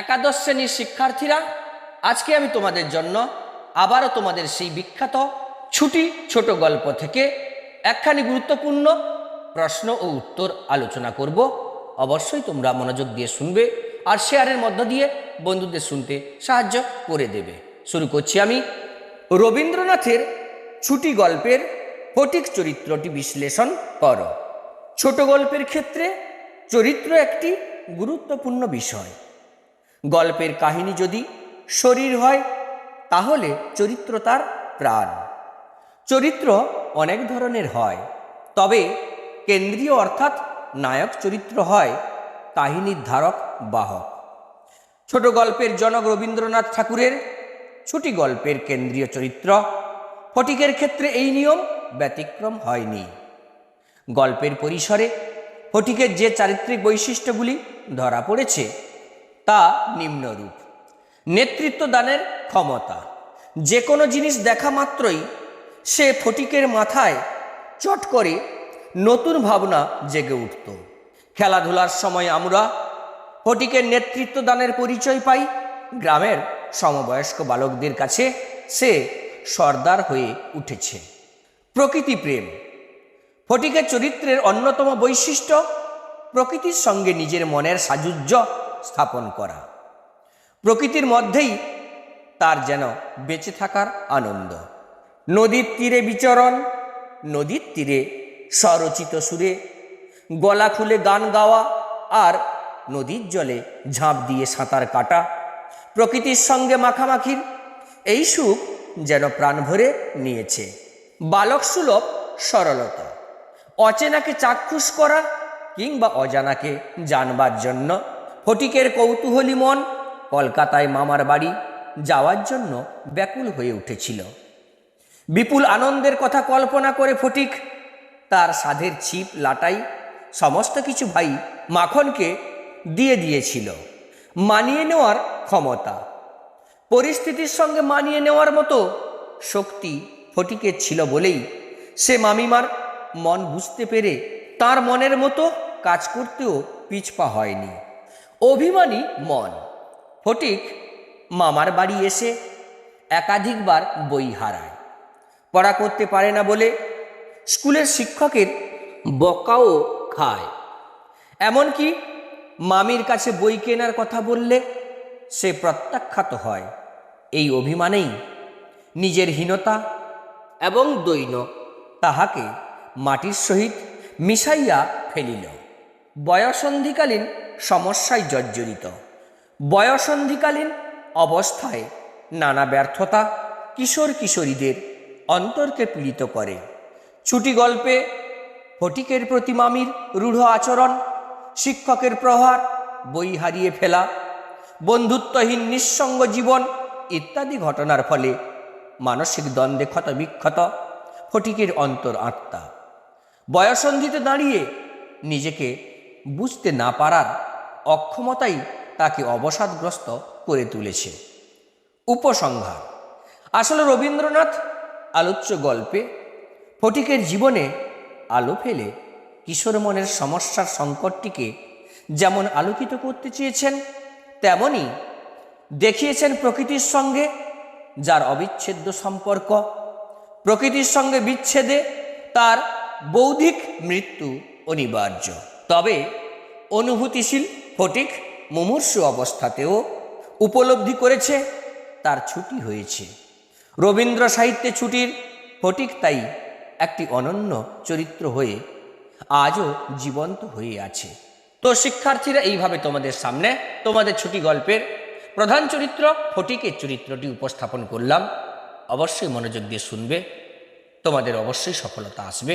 একাদশ শ্রেণির শিক্ষার্থীরা, আজকে আমি তোমাদের জন্য আবারও তোমাদের সেই বিখ্যাত ছুটি ছোট গল্প থেকে একখানি গুরুত্বপূর্ণ প্রশ্ন ও উত্তর আলোচনা করব। অবশ্যই তোমরা মনোযোগ দিয়ে শুনবে আর শেয়ারের মধ্য দিয়ে বন্ধুদের শুনতে সাহায্য করে দেবে। শুরু করছি আমি রবীন্দ্রনাথের ছুটি গল্পের ফটিক চরিত্রটি বিশ্লেষণ করো। ছোট গল্পের ক্ষেত্রে চরিত্র একটি গুরুত্বপূর্ণ বিষয়। গল্পের কাহিনী যদি শরীর হয়, তাহলে চরিত্র তার প্রাণ। চরিত্র অনেক ধরনের হয়, তবে কেন্দ্রীয় অর্থাৎ নায়ক চরিত্র হয় কাহিনীর ধারক বাহক। ছোট গল্পের জনক রবীন্দ্রনাথ ঠাকুরের ছুটি গল্পের কেন্দ্রীয় চরিত্র, ফটিকের ক্ষেত্রে এই নিয়ম ব্যতিক্রম হয়নি। গল্পের পরিসরে ফটিকের যে চারিত্রিক বৈশিষ্ট্যগুলি ধরা পড়েছে তা নিম্নরূপ। নেতৃত্ব দানের ক্ষমতা। যে কোনো জিনিস দেখা মাত্রই সে ফটিকের মাথায় চট করে নতুন ভাবনা জেগে উঠত। খেলাধুলার সময় আমরা ফটিকের নেতৃত্ব দানের পরিচয় পাই। গ্রামের সমবয়স্ক বালকদের কাছে সে সর্দার হয়ে উঠেছে। প্রকৃতি প্রেম। ফটিকের চরিত্রের অন্যতম বৈশিষ্ট্য প্রকৃতির সঙ্গে নিজের মনের সাযুজ্য স্থাপন করা। প্রকৃতির মধ্যেই তার যেন বেঁচে থাকার আনন্দ। নদীর তীরে বিচরণ, নদীর তীরে স্বরচিত সুরে, গলা খুলে গান গাওয়া আর নদীর জলে ঝাঁপ দিয়ে সাঁতার কাটা, প্রকৃতির সঙ্গে মাখামাখির এই সুখ যেন প্রাণ ভরে নিয়েছে। বালক সুলভ সরলতা, অচেনাকে চাক্ষুষ করা কিংবা অজানাকে জানবার জন্য ফটিকের কৌতূহলী মন কলকাতায় মামার বাড়ি যাওয়ার জন্য ব্যাকুল হয়ে উঠেছিল। বিপুল আনন্দের কথা কল্পনা করে ফটিক তার সাধের ছিপ, লাটাই, সমস্ত কিছু ভাই মাখনকে দিয়ে দিয়েছিল। মানিয়ে নেওয়ার ক্ষমতা। পরিস্থিতির সঙ্গে মানিয়ে নেওয়ার মতো শক্তি ফটিকের ছিল বলেই সে মামিমার মন বুঝতে পেরে তার মনের মতো কাজ করতেও পিছপা হয়নি। অভিমানী মন। ফটিক মামার বাড়ি এসে একাধিকবার বই হারায়। পড়া করতে পারে না বলে স্কুলের শিক্ষকের বকাও খায়। এমনকি মামির কাছে বই কেনার কথা বললে সে প্রত্যাখ্যাত হয়। এই অভিমানেই নিজের হীনতা এবং দৈন্য তাহাকে মাটির সহিত মিশাইয়া ফেলিল। বয়সন্ধিকালীন সমস্যায় জর্জরিত। বয়সন্ধিকালীন অবস্থায় নানা ব্যর্থতা কিশোর কিশোরীদের অন্তরকে পীড়িত করে। ছুটি গল্পে ফটিকের প্রতি মামির রূঢ় আচরণ, শিক্ষকের প্রহার, বই হারিয়ে ফেলা, বন্ধুত্বহীন নিঃসঙ্গ জীবন ইত্যাদি ঘটনার ফলে মানসিক দ্বন্দ্বে ক্ষত বিক্ষত ফটিকের অন্তর আত্মা। বয়সন্ধিতে দাঁড়িয়ে নিজেকে বুঝতে না পারার অক্ষমতাই তাকে অবসাদগ্রস্ত করে তুলেছে। উপসংহার। আসলে রবীন্দ্রনাথ আলোচ্য গল্পে ফটিকের জীবনে আলো ফেলে কিশোর মনের সমস্যার সংকটটিকে যেমন আলোকিত করতে চেয়েছেন তেমনি দেখিয়েছেন প্রকৃতির সঙ্গে যার অবিচ্ছেদ্য সম্পর্ক, প্রকৃতির সঙ্গে বিচ্ছেদে তার বৌদ্ধিক মৃত্যু অনিবার্য। তবে অনুভূতিশীল ফটিক মুমূর্ষু অবস্থাতেও উপলব্ধি করেছে, তার ছুটি হয়েছে। রবীন্দ্র সাহিত্যে ছুটির ফটিক তাই একটি অনন্য চরিত্র হয়ে আজও জীবন্ত হয়ে আছে। তো শিক্ষার্থীরা, এইভাবে তোমাদের সামনে তোমাদের ছুটি গল্পের প্রধান চরিত্র ফটিকের চরিত্রটি উপস্থাপন করলাম। অবশ্যই মনোযোগ দিয়ে শুনবে, তোমাদের অবশ্যই সফলতা আসবে।